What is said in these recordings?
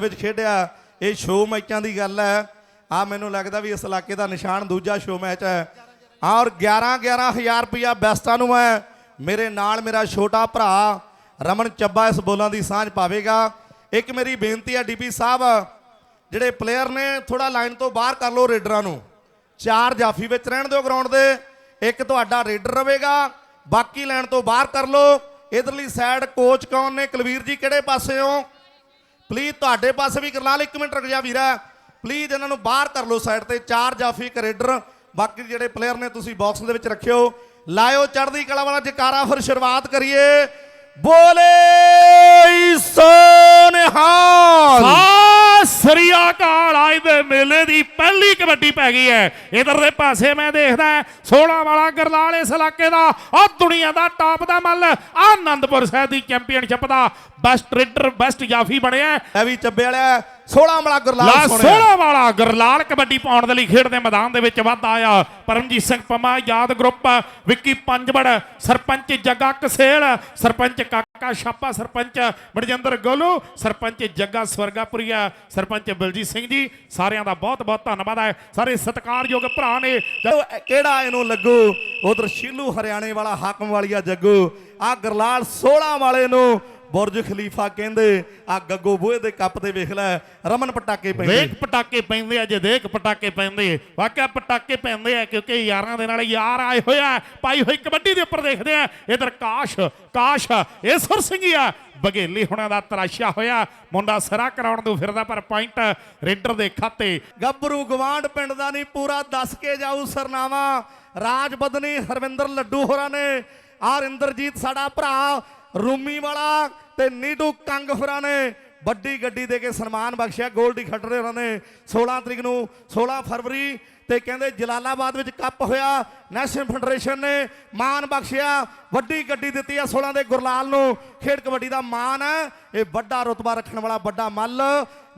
ਵਿੱਚ ਖੇਡਿਆ। ਇਹ ਸ਼ੋਅ ਮੈਚਾਂ ਦੀ ਗੱਲ ਹੈ। ਆ ਮੈਨੂੰ ਲੱਗਦਾ ਵੀ ਇਸ ਇਲਾਕੇ ਦਾ ਨਿਸ਼ਾਨ ਦੂਜਾ ਸ਼ੋਅ ਮੈਚ ਹੈ। ਔਰ 11 11000 ਰੁਪਇਆ ਬੈਸਟਾਂ ਨੂੰ ਹੈ। ਮੇਰੇ ਨਾਲ ਮੇਰਾ ਛੋਟਾ ਭਰਾ ਰਮਨ ਚੱਬਾ ਇਸ ਬੋਲਾਂ ਦੀ ਸਾਂਝ ਪਾਵੇਗਾ। ਇੱਕ ਮੇਰੀ ਬੇਨਤੀ ਹੈ ਡੀਪੀ ਸਾਹਿਬ, ਜਿਹੜੇ ਪਲੇਅਰ ਨੇ ਥੋੜਾ ਲਾਈਨ ਤੋਂ ਬਾਹਰ ਕਰ ਲਓ ਰੇਡਰਾਂ ਨੂੰ। ਚਾਰ ਜਾਫੀ ਵਿੱਚ ਰਹਿਣ ਦਿਓ ਗਰਾਊਂਡ ਦੇ। ਇੱਕ ਤੁਹਾਡਾ ਰੇਡਰ ਰਹੇਗਾ। ਬਾਕੀ ਲਾਈਨ ਤੋਂ ਬਾਹਰ ਕਰ ਲਓ। ਇਧਰਲੀ ਸਾਈਡ ਕੋਚ ਕੌਣ ਨੇ? ਕੁਲਵੀਰ ਜੀ ਕਿਹੜੇ ਪਾਸੇ ਹੋ? ਪਲੀਜ਼ ਤੁਹਾਡੇ ਪਾਸੇ ਵੀ ਕਰਨਾਲ ਇੱਕ ਮਿੰਟ ਰੁਕ ਜਾ ਵੀਰਾ। ਪਲੀਜ਼ ਇਹਨਾਂ ਨੂੰ ਬਾਹਰ ਕਰ ਲਓ ਸਾਈਡ ਤੇ, ਚਾਰ ਜਾਫੀ ਕਰੇਡਰ। ਬਾਕੀ ਜਿਹੜੇ ਪਲੇਅਰ ਨੇ ਤੁਸੀਂ ਬਾਕਸ ਦੇ ਵਿੱਚ ਰੱਖਿਓ। ਲਾਇਓ ਚੜ੍ਹਦੀ ਕਲਾ ਵਾਲਾ ਜਕਾਰਾ, ਫਿਰ ਸ਼ੁਰੂਆਤ ਕਰੀਏ। ਬੋਲੇ ਸੋਨਹਾਲ। ਸਤਿ ਸ੍ਰੀ ਅਕਾਲ ਅੱਜ ਦੇ ਮੇਲੇ ਦੀ ਪਹਿਲੀ ਕਬੱਡੀ ਪੈ ਗਈ ਹੈ। ਇਧਰ ਦੇ ਪਾਸੇ ਮੈਂ ਦੇਖਦਾ 16 ਵਾਲਾ ਗਰਲਾਲ ਇਸ ਇਲਾਕੇ ਦਾ ਆ ਦੁਨੀਆ ਦਾ ਟਾਪ ਦਾ ਮੱਲ ਆਨੰਦਪੁਰ ਸਾਹਿਬ ਦੀ ਚੈਂਪੀਅਨਸ਼ਿਪ ਦਾ ਬੈਸਟ ਰੇਡਰ ਬੈਸਟ ਜਾਫੀ ਬਣਿਆ। ਇਹ ਵੀ ਚੱਬੇ ਵਾਲਾ 16 ਵਾਲਾ ਗੁਰਲਾਲ ਲਾ ਸੋਹਣਿਆ 16 ਵਾਲਾ ਗਰਲਾਲ ਕਬੱਡੀ ਪਾਉਣ ਦੇ ਲਈ ਖੇਡ ਦੇ ਮੈਦਾਨ ਦੇ ਵਿੱਚ ਵੱਧ ਆਇਆ। ਪਰਮਜੀਤ ਸਿੰਘ ਪਮਾ ਯਾਦ ਗਰੁੱਪ ਵਿੱਕੀ ਪੰਜਵੜ ਸਰਪੰਚ ਜੱਗਾ ਕਸੇਲ ਸਰਪੰਚ ਕਾਕਾ ਛਾਪਾ ਸਰਪੰਚ ਮਰਜਿੰਦਰ ਗੋਲੂ ਸਰਪੰਚ ਜੱਗਾ ਸਵਰਗਾਪੁਰੀਆ ਸਰਪੰਚ ਬਲਜੀਤ ਸਿੰਘ ਜੀ ਸਾਰਿਆਂ ਦਾ ਬਹੁਤ ਬਹੁਤ ਧੰਨਵਾਦ ਹੈ। ਸਾਰੇ ਸਤਿਕਾਰਯੋਗ ਭਰਾ ਨੇ। ਕਿਹੜਾ ਇਹਨੂੰ ਲੱਗੂ? ਉਧਰ ਸ਼ੀਲੂ ਹਰਿਆਣੇ ਵਾਲਾ ਹਾਕਮ ਵਾਲੀਆ ਜੱਗੂ। ਆ ਗਰਲਾਲ 16 ਵਾਲੇ ਨੂੰ ਬੁਰਜ ਖਲੀਫਾ ਕਹਿੰਦੇ ਆ ਗੱਗੋ ਬੂਹੇ ਦੇ ਕੱਪ ਤੇ ਵੇਖ ਲੈ ਰਮਨ ਪਟਾਕੇ ਪੈਂਦੇ। ਵੇਖ ਪਟਾਕੇ ਪੈਂਦੇ ਆ ਜੇ ਦੇਖ ਪਟਾਕੇ ਪੈਂਦੇ। ਵਾਕਿਆ ਪਟਾਕੇ ਪੈਂਦੇ ਆ ਕਿਉਂਕਿ ਯਾਰਾਂ ਦੇ ਨਾਲ ਯਾਰ ਆਏ ਹੋਇਆ ਪਾਈ ਹੋਈ ਕਬੱਡੀ ਦੇ ਉੱਪਰ ਦੇਖਦੇ ਆ। ਇਧਰ ਕਾਸ਼ ਕਾਸ਼ ਇਹ ਸੁਰ ਸਿੰਘ ਆ। ਬਗੇਲੀ ਹੁਣਾਂ ਦਾ ਤਰਾਸ਼ਾ ਹੋਇਆ। ਮੁੰਡਾ ਸਿਰਾ ਕਰਾਉਣ ਨੂੰ ਫਿਰਦਾ ਪਰ ਪੁਆਇੰਟ ਰੇਡਰ ਦੇ ਖਾਤੇ। ਗੱਭਰੂ ਗਵਾਂਡ ਪਿੰਡ ਦਾ ਨਹੀਂ ਪੂਰਾ ਦੱਸ ਕੇ ਜਾਊ ਸਰਨਾਵਾ ਰਾਜ ਬਦਨੀ ਹਰਵਿੰਦਰ ਲੱਡੂ ਹੋਰਾਂ ਨੇ। ਆਰ ਇੰਦਰਜੀਤ ਸਾਡਾ ਭਰਾ ਰੂਮੀ ਵਾਲਾ ਤੇ ਨੀਡੂ ਕੰਗ ਨੇ ਵੱਡੀ ਗੱਡੀ ਦੇ ਕੇ ਸਨਮਾਨ ਬਖਸ਼ਿਆ, ਗੋਲਡੀ ਖੱਟਰੇ ਉਹਨਾਂ ਨੇ। 16 ਤਰੀਕ ਨੂੰ 16 ਫਰਵਰੀ ਤੇ ਕਹਿੰਦੇ ਜਲਾਲਾਬਾਦ ਵਿੱਚ ਕੱਪ ਹੋਇਆ ਨੈਸ਼ਨਲ ਫੈਡਰੇਸ਼ਨ ਨੇ ਮਾਨ ਬਖਸ਼ਿਆ ਵੱਡੀ ਗੱਡੀ ਦਿੱਤੀ ਆ 16 ਦੇ ਗੁਰਲਾਲ ਨੂੰ। ਖੇਡ ਕਬੱਡੀ ਦਾ ਮਾਨ ਇਹ ਵੱਡਾ ਰੁਤਬਾ ਰੱਖਣ ਵਾਲਾ ਵੱਡਾ ਮੱਲ।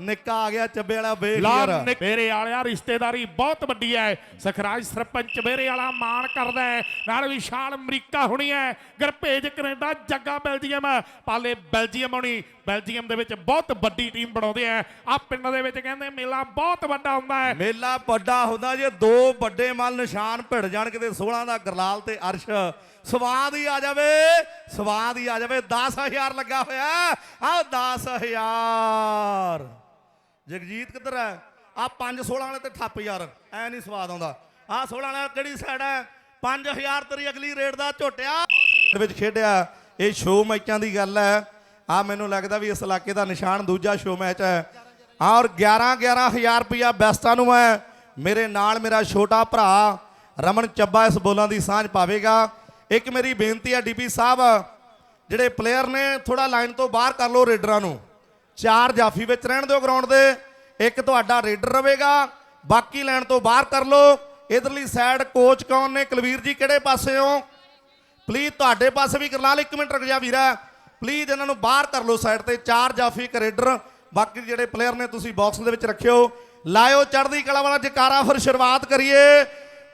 ਨਿੱਕਾ ਆ ਗਿਆ ਚੱਬੇ ਵਾਲਾ ਵੇਖ ਯਾਰ। ਮੇਰੇ ਵਾਲਿਆ ਰਿਸ਼ਤੇਦਾਰੀ ਬਹੁਤ ਵੱਡੀ ਹੈ। ਸਖਰਾਜ ਸਰਪੰਚ ਮੇਰੇ ਵਾਲਾ ਮਾਣ ਕਰਦਾ ਹੈ। ਨਾਲ ਵਿਸ਼ਾਲ ਅਮਰੀਕਾ ਹੋਣੀ ਹੈ। ਗਰਭੇਜ Canada Jagga Belgium. Pale Belgium ਹੋਣੀ। ਬੈਲਜੀਅਮ ਦੇ ਵਿੱਚ ਬਹੁਤ ਵੱਡੀ ਟੀਮ ਬਣਾਉਂਦੇ ਆ। ਆ ਪਿੰਡ ਦੇ ਵਿੱਚ ਕਹਿੰਦੇ ਮੇਲਾ ਬਹੁਤ ਵੱਡਾ ਹੁੰਦਾ ਹੈ। ਮੇਲਾ ਵੱਡਾ ਹੁੰਦਾ ਜੇ ਦੋ ਵੱਡੇ ਮੱਲ ਨਿਸ਼ਾਨ ਭਿੜ ਜਾਣ ਕਿਤੇ 16 ਦਾ ਗਰਲਾਲ ਤੇ ਅਰਸ਼, ਸਵਾਦ ਹੀ ਆ ਜਾਵੇ, ਸਵਾਦ ਹੀ ਆ ਜਾਵੇ। 10000 ਲੱਗਾ ਹੋਇਆ। ਆ 10000 ਜਗਜੀਤ ਕਿੱਧਰ ਹੈ? ਆ 5 16 ਵਾਲੇ ਤੇ ਠੱਪ ਯਾਰ, ਐ ਨਹੀਂ ਸਵਾਦ ਆਉਂਦਾ। ਆ 16 ਵਾਲਾ ਕਿਹੜੀ ਸਾਈਡ ਹੈ? 5000 ਤੇਰੀ ਅਗਲੀ ਰੇਟ ਦਾ ਝੋਟਿਆ। ਵਿੱਚ ਖੇਡਿਆ। ਇਹ ਸ਼ੋਅ ਮੈਚਾਂ ਦੀ ਗੱਲ ਹੈ। ਆ ਮੈਨੂੰ ਲੱਗਦਾ ਵੀ ਇਸ ਇਲਾਕੇ ਦਾ ਨਿਸ਼ਾਨ ਦੂਜਾ ਸ਼ੋ ਮੈਚ ਹੈ। ਔਰ 11 11000 ਰੁਪਇਆ ਬੈਸਟਾਂ ਨੂੰ ਹੈ। ਮੇਰੇ ਨਾਲ ਮੇਰਾ ਛੋਟਾ ਭਰਾ ਰਮਨ ਚੱਬਾ ਇਸ ਬੋਲਾਂ ਦੀ ਸਾਂਝ ਪਾਵੇਗਾ। ਇੱਕ ਮੇਰੀ ਬੇਨਤੀ ਹੈ ਡੀਪੀ ਸਾਹਿਬ, ਜਿਹੜੇ ਪਲੇਅਰ ਨੇ ਥੋੜਾ ਲਾਈਨ ਤੋਂ ਬਾਹਰ ਕਰ ਲਓ ਰੇਡਰਾਂ ਨੂੰ। ਚਾਰ ਜਾਫੀ ਵਿੱਚ ਰਹਿਣ ਦਿਓ ਗਰਾਊਂਡ ਦੇ। ਇੱਕ ਤੁਹਾਡਾ ਰੇਡਰ ਰਹੇਗਾ, ਬਾਕੀ ਲਾਈਨ ਤੋਂ ਬਾਹਰ ਕਰ ਲਓ। ਇਧਰਲੀ ਸਾਈਡ ਕੋਚ ਕੌਣ ਨੇ? ਕੁਲਵੀਰ ਜੀ ਕਿਹੜੇ ਪਾਸੇ ਹੋ? ਪਲੀਜ਼ ਤੁਹਾਡੇ ਪਾਸੇ ਵੀ ਕਰਨਾਲ ਇੱਕ ਮਿੰਟ ਰੁਕ ਜਾ ਵੀਰਾ। ਪਲੀਜ਼ ਇਹਨਾਂ ਨੂੰ ਬਾਹਰ ਕਰ ਲਓ ਸਾਈਡ ਤੇ। ਚਾਰ ਜਾਫੀ, ਇੱਕ ਰੇਡਰ। ਬਾਕੀ ਜਿਹੜੇ ਪਲੇਅਰ ਨੇ, ਤੁਸੀਂ ਬਾਕਸ ਦੇ ਵਿੱਚ ਰੱਖਿਓ। ਲਾਇਓ ਚੜ੍ਹਦੀ ਕਲਾ ਵਾਲਾ ਜਕਾਰਾ ਫਿਰ ਸ਼ੁਰੂਆਤ ਕਰੀਏ।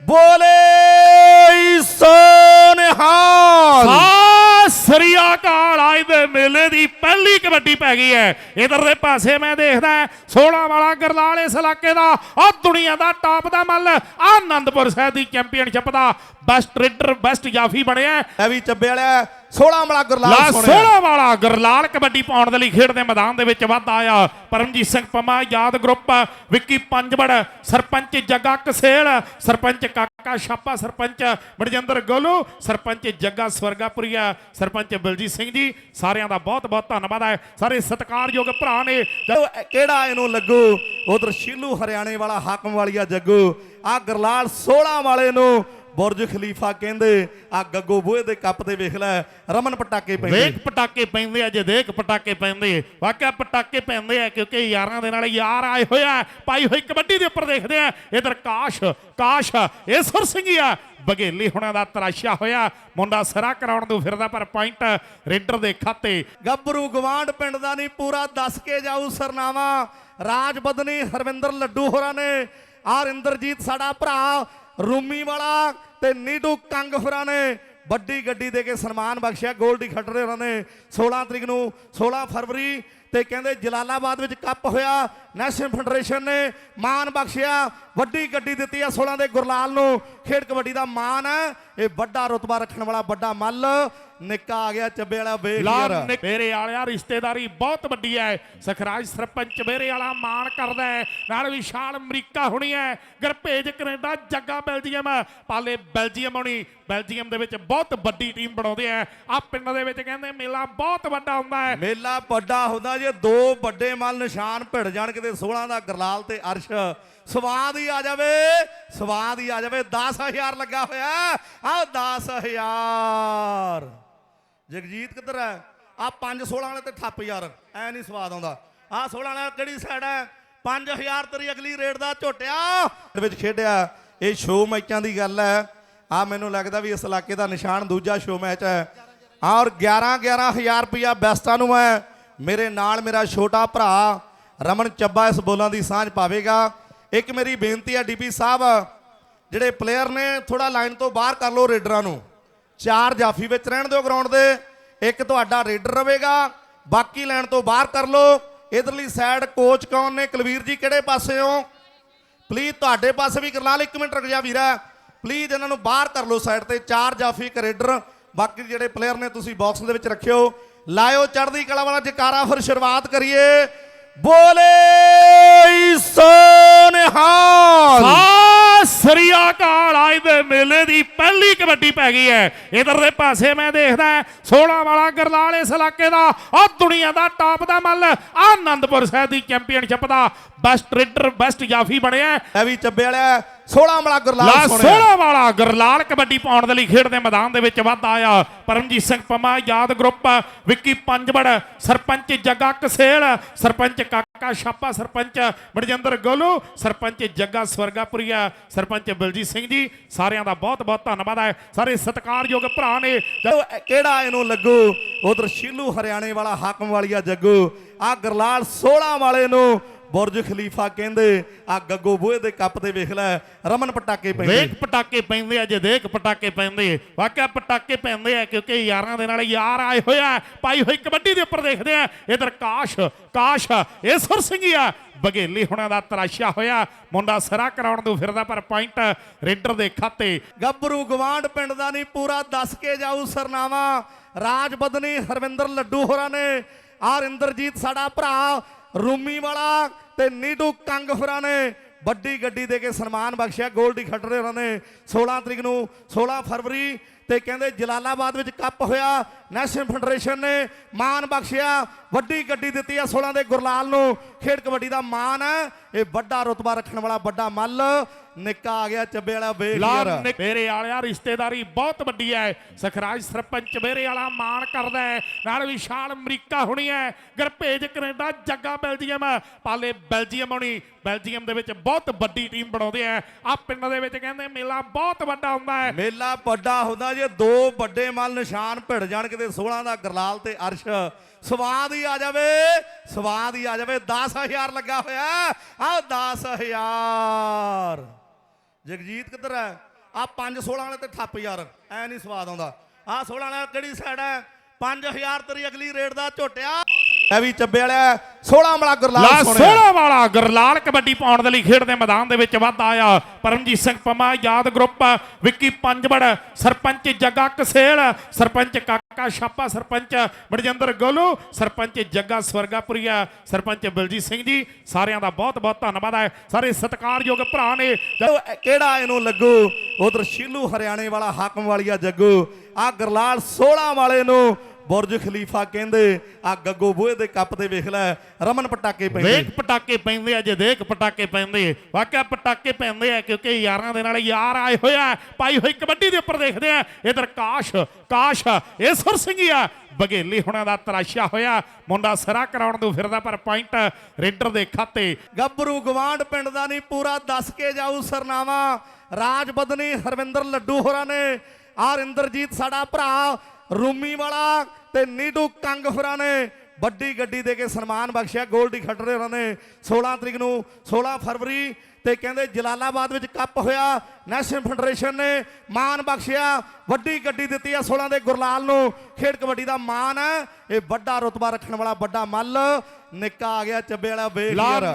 ਬੋਲੇ ਸੋਨਹਾਲ। ਸ੍ਰੀ ਅਕਾਲ ਅੱਜ ਦੇ ਮੇਲੇ ਦੀ ਪਹਿਲੀ ਕਬੱਡੀ ਪੈ ਗਈ ਹੈ। ਇਧਰ ਦੇ ਪਾਸੇ ਮੈਂ ਦੇਖਦਾ 16 ਵਾਲਾ ਗਰਲਾਲ ਇਸ ਇਲਾਕੇ ਦਾ ਆ ਦੁਨੀਆ ਦਾ ਟਾਪ ਦਾ ਮੱਲ ਆਨੰਦਪੁਰ ਸਾਹਿਬ ਦੀ ਚੈਂਪੀਅਨਸ਼ਿਪ ਦਾ ਬੈਸਟ ਰੇਡਰ ਬੈਸਟ ਜਾਫੀ ਬਣਿਆ ਇਹ ਵੀ ਚੱਬੇ ਵਾਲਾ 16 ਵਾਲਾ ਗੁਰਲਾਲ ਲਾ ਸੋਹਣਿਆ 16 ਵਾਲਾ ਗਰਲਾਲ ਕਬੱਡੀ ਪਾਉਣ ਦੇ ਲਈ ਖੇਡ ਦੇ ਮੈਦਾਨ ਦੇ ਵਿੱਚ ਵੱਧ ਆਇਆ। ਪਰਮਜੀਤ ਸਿੰਘ ਪਮਾ ਯਾਦ ਗਰੁੱਪ ਵਿੱਕੀ ਪੰਜਵੜ ਸਰਪੰਚ ਜੱਗਾ ਕਸੇਲ ਸਰਪੰਚ ਕਾਕਾ ਛਾਪਾ ਸਰਪੰਚ ਮਰਜਿੰਦਰ ਗੋਲੂ ਸਰਪੰਚ ਜੱਗਾ ਸਵਰਗਾਪੁਰੀਆ ਸਰਪੰਚ ਬਲਜੀਤ ਸਿੰਘ ਜੀ ਸਾਰਿਆਂ ਦਾ ਬਹੁਤ ਬਹੁਤ ਧੰਨਵਾਦ ਹੈ। ਸਾਰੇ ਸਤਿਕਾਰਯੋਗ ਭਰਾ ਨੇ। ਕਿਹੜਾ ਇਹਨੂੰ ਲੱਗੂ? ਉਧਰ ਸ਼ੀਲੂ ਹਰਿਆਣੇ ਵਾਲਾ ਹਾਕਮ ਵਾਲੀਆ ਜੱਗੂ। ਆ ਗਰਲਾਲ 16 ਵਾਲੇ ਨੂੰ ਬੁਰਜ ਖਲੀਫਾ ਕਹਿੰਦੇ ਆ ਗੱਗੋ ਬੂਹੇ ਦੇ ਕੱਪ ਤੇ ਵੇਖ ਲੈ ਰਮਨ ਪਟਾਕੇ ਪੈਂਦੇ। ਵੇਖ ਪਟਾਕੇ ਪੈਂਦੇ ਆ ਜੇ ਦੇਖ ਪਟਾਕੇ ਪੈਂਦੇ। ਵਾਕਿਆ ਪਟਾਕੇ ਪੈਂਦੇ ਆ ਕਿਉਂਕਿ ਯਾਰਾਂ ਦੇ ਨਾਲ ਯਾਰ ਆਏ ਹੋਇਆ ਪਾਈ ਹੋਈ ਕਬੱਡੀ ਦੇ ਉੱਪਰ ਦੇਖਦੇ ਆ। ਇਧਰ ਕਾਸ਼ ਕਾਸ਼ ਇਹ ਸੁਰ ਸਿੰਘ ਆ। ਬਗੇਲੀ ਹੁਣਾਂ ਦਾ ਤਰਾਸ਼ਾ ਹੋਇਆ। ਮੁੰਡਾ ਸਿਰਾ ਕਰਾਉਣ ਨੂੰ ਫਿਰਦਾ ਪਰ ਪੁਆਇੰਟ ਰੇਡਰ ਦੇ ਖਾਤੇ। ਗੱਭਰੂ ਗਵਾਂਡ ਪਿੰਡ ਦਾ ਨਹੀਂ ਪੂਰਾ ਦੱਸ ਕੇ ਜਾਊ ਸਰਨਾਵਾ ਰਾਜ ਬਦਨੀ ਹਰਵਿੰਦਰ ਲੱਡੂ ਹੋਰਾਂ ਨੇ। ਆਰ ਇੰਦਰਜੀਤ ਸਾਡਾ ਭਰਾ ਰੂਮੀ ਵਾਲਾ ਤੇ ਨੀਡੂ ਕੰਗ ਹੋਰਾਂ ਨੇ ਵੱਡੀ ਗੱਡੀ ਦੇ ਕੇ ਸਨਮਾਨ ਬਖਸ਼ਿਆ, ਗੋਲਡੀ ਖੱਟਰੇ ਉਹਨਾਂ ਨੇ। 16 ਤਰੀਕ ਨੂੰ 16 ਫਰਵਰੀ ਤੇ ਕਹਿੰਦੇ ਜਲਾਲਾਬਾਦ ਵਿੱਚ ਕੱਪ ਹੋਇਆ, ਨੈਸ਼ਨਲ ਫੈਡਰੇਸ਼ਨ ਨੇ ਮਾਨ ਬਖਸ਼ਿਆ, ਵੱਡੀ ਗੱਡੀ ਦਿੱਤੀ ਆ 16 ਦੇ ਗੁਰਲਾਲ ਨੂੰ। ਖੇਡ ਕਬੱਡੀ ਦਾ ਮਾਨ ਹੈ, ਇਹ ਵੱਡਾ ਰੁਤਬਾ ਰੱਖਣ ਵਾਲਾ ਵੱਡਾ ਮੱਲ। ਨਿੱਕਾ ਆ ਗਿਆ ਚੱਬੇ ਵਾਲਾ ਵੇਖ ਯਾਰ। ਲਾਲ ਮੇਰੇ ਵਾਲਿਆ ਰਿਸ਼ਤੇਦਾਰੀ ਬਹੁਤ ਵੱਡੀ ਹੈ। ਸਖਰਾਜ ਸਰਪੰਚ ਮੇਰੇ ਵਾਲਾ ਮਾਣ ਕਰਦਾ ਹੈ। ਨਾਲ ਵਿਸ਼ਾਲ ਅਮਰੀਕਾ ਹੋਣੀ ਹੈ। ਗਰਭੇਜ Canada Jagga Belgium. Pale Belgium ਹੋਣੀ। ਬੈਲਜੀਅਮ ਦੇ ਵਿੱਚ ਬਹੁਤ ਵੱਡੀ ਟੀਮ ਬਣਾਉਂਦੇ ਆ ਆ ਪਿੰਡ ਦੇ ਵਿੱਚ ਕਹਿੰਦੇ ਮੇਲਾ ਬਹੁਤ ਵੱਡਾ ਹੁੰਦਾ ਹੈ। ਮੇਲਾ ਵੱਡਾ ਹੁੰਦਾ ਜੇ ਦੋ ਵੱਡੇ ਮੱਲ ਨਿਸ਼ਾਨ ਭਿੜ ਜਾਣ ਕਿਤੇ 16 ਦਾ ਗਰਲਾਲ ਤੇ ਅਰਸ਼। ਸਵਾਦ ਹੀ ਆ ਜਾਵੇ। ਸਵਾਦ ਹੀ ਆ ਜਾਵੇ। 10000 ਲੱਗਾ ਹੋਇਆ। ਆ 10000 ਜਗਜੀਤ ਕਿੱਧਰ ਹੈ ਆ 5 16 ਵਾਲੇ ਤੇ ਠੱਪ ਯਾਰ, ਐ ਨਹੀਂ ਸਵਾਦ ਆਉਂਦਾ। ਆ 16 ਵਾਲਾ ਕਿਹੜੀ ਸਾਈਡ ਹੈ 5000 ਤੇਰੀ ਅਗਲੀ ਰੇਟ ਦਾ ਝੋਟਿਆ ਵਿੱਚ ਖੇਡਿਆ। ਇਹ ਸ਼ੋਅ ਮੈਚਾਂ ਦੀ ਗੱਲ ਹੈ। ਆ ਮੈਨੂੰ ਲੱਗਦਾ ਵੀ ਇਸ ਇਲਾਕੇ ਦਾ ਨਿਸ਼ਾਨ ਦੂਜਾ ਸ਼ੋਅ ਮੈਚ ਹੈ। ਔਰ 11 11000 ਰੁਪਇਆ ਬੈਸਟਾਂ ਨੂੰ ਹੈ ਮੇਰੇ ਨਾਲ ਮੇਰਾ ਛੋਟਾ ਭਰਾ ਰਮਨ ਚੱਬਾ ਇਸ ਬੋਲਾਂ ਦੀ ਸਾਂਝ ਪਾਵੇਗਾ। ਇੱਕ ਮੇਰੀ ਬੇਨਤੀ ਹੈ ਡੀਪੀ ਸਾਹਿਬ, ਜਿਹੜੇ ਪਲੇਅਰ ਨੇ ਥੋੜਾ ਲਾਈਨ ਤੋਂ ਬਾਹਰ ਕਰ ਲਓ ਰੇਡਰਾਂ ਨੂੰ। ਚਾਰ ਜਾਫੀ ਵਿੱਚ ਰਹਿਣ ਦਿਓ ਗਰਾਊਂਡ ਦੇ। ਇੱਕ ਤੁਹਾਡਾ ਰੇਡਰ ਰਹੇਗਾ, ਬਾਕੀ ਲੈਣ ਤੋਂ ਬਾਹਰ ਕਰ ਲਓ। ਇਧਰਲੀ ਸਾਈਡ ਕੋਚ ਕੌਣ ਨੇ? ਕੁਲਵੀਰ ਜੀ ਕਿਹੜੇ ਪਾਸੇ ਹੋ ਪਲੀਜ਼ ਤੁਹਾਡੇ ਪਾਸੇ ਵੀ ਕਰਨਾਲ ਇੱਕ ਮਿੰਟ ਰੁਕ ਜਾ ਵੀਰਾ। ਪਲੀਜ਼ ਇਹਨਾਂ ਨੂੰ ਬਾਹਰ ਕਰ ਲਓ ਸਾਈਡ ਤੇ, ਚਾਰ ਜਾਫੀ, ਇੱਕ ਰੇਡਰ ਬਾਕੀ ਜਿਹੜੇ ਪਲੇਅਰ ਨੇ, ਤੁਸੀਂ ਬਾਕਸ ਦੇ ਵਿੱਚ ਰੱਖਿਓ। ਲਾਇਓ ਚੜ੍ਹਦੀ ਕਲਾ ਵਾਲਾ ਜਕਾਰਾ, ਫਿਰ ਸ਼ੁਰੂਆਤ ਕਰੀਏ। ਬੋਲੇ ਸੋਨਹਾਲ ਸਤਿ ਸ੍ਰੀ ਅਕਾਲ ਅੱਜ ਦੇ ਮੇਲੇ ਦੀ ਪਹਿਲੀ ਕਬੱਡੀ ਪੈ ਗਈ ਹੈ। ਇਧਰ ਦੇ ਪਾਸੇ ਮੈਂ ਦੇਖਦਾ 16 ਵਾਲਾ ਗਰਲਾਲ ਇਸ ਇਲਾਕੇ ਦਾ ਆ ਦੁਨੀਆ ਦਾ ਟਾਪ ਦਾ ਮੱਲ ਆ ਆਨੰਦਪੁਰ ਸਾਹਿਬ ਦੀ ਚੈਂਪੀਅਨਸ਼ਿਪ ਦਾ ਬੈਸਟ ਰੇਡਰ ਬੈਸਟ ਜਾਫੀ ਬਣਿਆ। ਇਹ ਵੀ ਚੱਬੇ ਵਾਲਾ 16 ਵਾਲਾ ਗੁਰਲਾਲ ਸੋਹਣਿਆ 16 ਵਾਲਾ ਗਰਲਾਲ ਕਬੱਡੀ ਪਾਉਣ ਦੇ ਲਈ ਖੇਡ ਦੇ ਮੈਦਾਨ ਦੇ ਵਿੱਚ ਵੱਧ ਆਇਆ। ਪਰਮਜੀਤ ਸਿੰਘ ਪਮਾ ਯਾਦ ਗਰੁੱਪ ਵਿੱਕੀ ਪੰਜਵੜ ਸਰਪੰਚ ਜੱਗਾ ਕਸੇਲ ਸਰਪੰਚ ਕਾਕਾ ਛਾਪਾ ਸਰਪੰਚ ਮਨਜਿੰਦਰ ਗੋਲੂ ਸਰਪੰਚ ਜੱਗਾ ਸਵਰਗਾਪੁਰੀਆ ਸਰਪੰਚ ਬਲਜੀਤ ਸਿੰਘ ਜੀ ਸਾਰਿਆਂ ਦਾ ਬਹੁਤ ਬਹੁਤ ਧੰਨਵਾਦ ਹੈ। ਸਾਰੇ ਸਤਿਕਾਰਯੋਗ ਭਰਾ ਨੇ। ਕਿਹੜਾ ਇਹਨੂੰ ਲੱਗੂ? ਉਧਰ ਸ਼ੀਲੂ ਹਰਿਆਣੇ ਵਾਲਾ ਹਾਕਮ ਵਾਲੀਆ ਜੱਗੂ। ਆ ਗਰਲਾਲ 16 ਵਾਲੇ ਨੂੰ ਬੁਰਜ ਖਲੀਫਾ ਕਹਿੰਦੇ ਆ ਗੱਗੋ ਬੂਹੇ ਦੇ ਕੱਪ ਤੇ ਵੇਖ ਲੈ ਰਮਨ ਪਟਾਕੇ ਪੈਂਦੇ। ਦੇਖ ਪਟਾਕੇ ਪੈਂਦੇ ਆ ਜੇ ਦੇਖ ਪਟਾਕੇ ਪੈਂਦੇ। ਵਾਕਿਆ ਪਟਾਕੇ ਪੈਂਦੇ ਆ ਕਿਉਂਕਿ ਯਾਰਾਂ ਦੇ ਨਾਲ ਯਾਰ ਆਏ ਹੋਇਆ ਪਾਈ ਹੋਈ ਕਬੱਡੀ ਦੇ ਉੱਪਰ ਦੇਖਦੇ ਆ। ਇਧਰ ਕਾਸ਼ ਕਾਸ਼ ਇਹ ਸੁਰ ਸਿੰਘੀਆ ਬਗੇਲੀ ਹੁਣਾਂ ਦਾ ਤਰਾਸ਼ਾ ਹੋਇਆ। ਮੁੰਡਾ ਸਿਰਾ ਕਰਾਉਣ ਨੂੰ ਫਿਰਦਾ ਪਰ ਪੁਆਇੰਟ ਰੇਡਰ ਦੇ ਖਾਤੇ। ਗੱਭਰੂ ਗਵਾਂਡ ਪਿੰਡ ਦਾ ਨਹੀਂ ਪੂਰਾ ਦੱਸ ਕੇ ਜਾਊ ਸਰਨਾਵਾ ਰਾਜ ਬਦਨੀ ਹਰਵਿੰਦਰ ਲੱਡੂ ਹੋਰਾਂ ਨੇ। ਆਰ ਇੰਦਰਜੀਤ ਸਾਡਾ ਭਰਾ ਰੂਮੀ ਵਾਲਾ ਤੇ ਨੀਟੂ ਕੰਗ ਨੇ ਵੱਡੀ ਗੱਡੀ ਦੇ ਕੇ ਸਨਮਾਨ ਬਖਸ਼ਿਆ, ਗੋਲਡੀ ਖੱਟਰੇ ਉਹਨਾਂ ਨੇ। 16 ਤਰੀਕ ਨੂੰ 16 ਫਰਵਰੀ ਤੇ ਕਹਿੰਦੇ ਜਲਾਲਾਬਾਦ ਵਿੱਚ ਕੱਪ ਹੋਇਆ ਨੈਸ਼ਨਲ ਫੈਡਰੇਸ਼ਨ ਨੇ ਮਾਨ ਬਖਸ਼ਿਆ ਵੱਡੀ ਗੱਡੀ ਦਿੱਤੀ ਆ 16 ਦੇ ਗੁਰਲਾਲ ਨੂੰ। ਖੇਡ ਕਬੱਡੀ ਦਾ ਮਾਨ ਇਹ ਵੱਡਾ ਰੁਤਬਾ ਰੱਖਣ ਵਾਲਾ ਵੱਡਾ ਮੱਲ। ਨਿੱਕਾ ਆ ਗਿਆ ਚੱਬੇ ਵਾਲਾ ਵੇਖ ਯਾਰ। ਮੇਰੇ ਵਾਲਿਆ ਰਿਸ਼ਤੇਦਾਰੀ ਬਹੁਤ ਵੱਡੀ ਹੈ। ਸਖਰਾਜ ਸਰਪੰਚ ਮੇਰੇ ਵਾਲਾ ਮਾਣ ਕਰਦਾ ਹੈ। ਨਾਲ ਵਿਸ਼ਾਲ ਅਮਰੀਕਾ ਹੋਣੀ ਹੈ। ਗਰਭੇਜ Canada Jagga Belgium. Pale Belgium ਹੋਣੀ। ਬੈਲਜੀਅਮ ਦੇ ਵਿੱਚ ਬਹੁਤ ਵੱਡੀ ਟੀਮ ਬਣਾਉਂਦੇ ਆ ਆ ਪਿੰਡ ਦੇ ਵਿੱਚ ਕਹਿੰਦੇ ਮੇਲਾ ਬਹੁਤ ਵੱਡਾ ਹੁੰਦਾ ਹੈ। ਮੇਲਾ ਵੱਡਾ ਹੁੰਦਾ ਜੇ ਦੋ ਵੱਡੇ ਮੱਲ ਨਿਸ਼ਾਨ ਭਿੜ ਜਾਣ ਕਿਤੇ 16 ਦਾ ਗਰਲਾਲ ਤੇ ਅਰਸ਼, ਸਵਾਦ ਹੀ ਆ ਜਾਵੇ, ਸਵਾਦ ਹੀ ਆ ਜਾਵੇ। 10000 ਲੱਗਾ ਹੋਇਆ ਆ 10000 ਜਗਜੀਤ ਕਿੱਧਰ ਹੈ? ਆ 5 16 ਵਾਲੇ ਤੇ ਠੱਪ ਯਾਰ, ਐ ਨਹੀਂ ਸਵਾਦ ਆਉਂਦਾ। ਆ 16 ਵਾਲਾ ਕਿਹੜੀ ਸਾਈਡ ਹੈ? 5000 ਤੇਰੀ ਅਗਲੀ ਰੇਟ ਦਾ ਝੋਟਿਆ। ਇਹ ਵੀ ਚੱਬੇ ਵਾਲਾ 16 ਵਾਲਾ ਗੁਰਲਾਲ ਸੋਹਣਿਆ। 16 ਵਾਲਾ ਗਰਲਾਲ ਕਬੱਡੀ ਪਾਉਣ ਦੇ ਲਈ ਖੇਡ ਦੇ ਮੈਦਾਨ ਦੇ ਵਿੱਚ ਵੱਧ ਆਇਆ। ਪਰਮਜੀਤ ਸਿੰਘ ਪਮਾ ਯਾਦ ਗਰੁੱਪ ਵਿੱਕੀ ਪੰਜਵੜ ਸਰਪੰਚ ਜੱਗਾ ਕਸੇਲ ਸਰਪੰਚ ਕਾਕਾ ਛਾਪਾ ਸਰਪੰਚ ਮਨਜਿੰਦਰ ਗੋਲੂ ਸਰਪੰਚ ਜੱਗਾ ਸਵਰਗਾਪੁਰੀਆ ਸਰਪੰਚ ਬਲਜੀਤ ਸਿੰਘ ਜੀ ਸਾਰਿਆਂ ਦਾ ਬਹੁਤ ਬਹੁਤ ਧੰਨਵਾਦ ਹੈ। ਸਾਰੇ ਸਤਿਕਾਰਯੋਗ ਭਰਾ ਨੇ। ਕਿਹੜਾ ਇਹਨੂੰ ਲੱਗੂ? ਉਧਰ ਸ਼ੀਲੂ ਹਰਿਆਣੇ ਵਾਲਾ ਹਾਕਮ ਵਾਲੀਆ ਜੱਗੂ। ਆ ਗਰਲਾਲ 16 ਵਾਲੇ ਨੂੰ ਬੁਰਜ ਖਲੀਫਾ ਕਹਿੰਦੇ ਆ ਗੱਗੋ ਬੂਹੇ ਦੇ ਕੱਪ ਤੇ ਵੇਖ ਲੈ ਰਮਨ ਪਟਾਕੇ ਪੈਂਦੇ। ਦੇਖ ਪਟਾਕੇ ਪੈਂਦੇ ਆ ਜੇ ਦੇਖ ਪਟਾਕੇ ਪੈਂਦੇ। ਵਾਕਿਆ ਪਟਾਕੇ ਪੈਂਦੇ ਆ ਕਿਉਂਕਿ ਯਾਰਾਂ ਦੇ ਨਾਲ ਯਾਰ ਆਏ ਹੋਇਆ ਪਾਈ ਹੋਈ ਕਬੱਡੀ ਦੇ ਉੱਪਰ ਦੇਖਦੇ ਆ। ਇਧਰ ਕਾਸ਼ ਕਾਸ਼ ਇਹ ਸੁਰ ਸਿੰਘੀਆ ਬਗੇਲੀ ਹੁਣਾਂ ਦਾ ਤਰਾਸ਼ਾ ਹੋਇਆ। ਮੁੰਡਾ ਸਿਰਾ ਕਰਾਉਣ ਨੂੰ ਫਿਰਦਾ ਪਰ ਪੁਆਇੰਟ ਰੇਡਰ ਦੇ ਖਾਤੇ। ਗੱਭਰੂ ਗਵਾਂਡ ਪਿੰਡ ਦਾ ਨਹੀਂ ਪੂਰਾ ਦੱਸ ਕੇ ਜਾਊ ਸਰਨਾਵਾ। ਰਾਜ ਬਦਨੀ ਹਰਵਿੰਦਰ ਲੱਡੂ ਹੋਰਾਂ ਨੇ। ਆਰ ਇੰਦਰਜੀਤ ਸਾਡਾ ਭਰਾ ਰੂਮੀ ਵਾਲਾ ਤੇ ਨੀਡੂ ਕੰਗ ਨੇ ਵੱਡੀ ਗੱਡੀ ਦੇ ਕੇ ਸਨਮਾਨ ਬਖਸ਼ਿਆ ਗੋਲਡੀ ਖੱਟਰੇ ਉਹਨਾਂ ਨੇ। 16 ਤਰੀਕ ਨੂੰ 16 ਫਰਵਰੀ ਤੇ ਕਹਿੰਦੇ ਜਲਾਲਾਬਾਦ ਵਿੱਚ ਕੱਪ ਹੋਇਆ ਨੈਸ਼ਨਲ ਫੈਡਰੇਸ਼ਨ ਨੇ ਮਾਨ ਬਖਸ਼ਿਆ, ਵੱਡੀ ਗੱਡੀ ਦਿੱਤੀ ਆ 16 ਦੇ ਗੁਰਲਾਲ ਨੂੰ। ਖੇਡ ਕਬੱਡੀ ਦਾ ਮਾਨ ਹੈ, ਇਹ ਵੱਡਾ ਰੁਤਬਾ ਰੱਖਣ ਵਾਲਾ ਵੱਡਾ ਮੱਲ। ਨਿੱਕਾ ਆ ਗਿਆ, ਚੱਬੇ ਵਾਲਾ ਵੇਖ ਯਾਰ।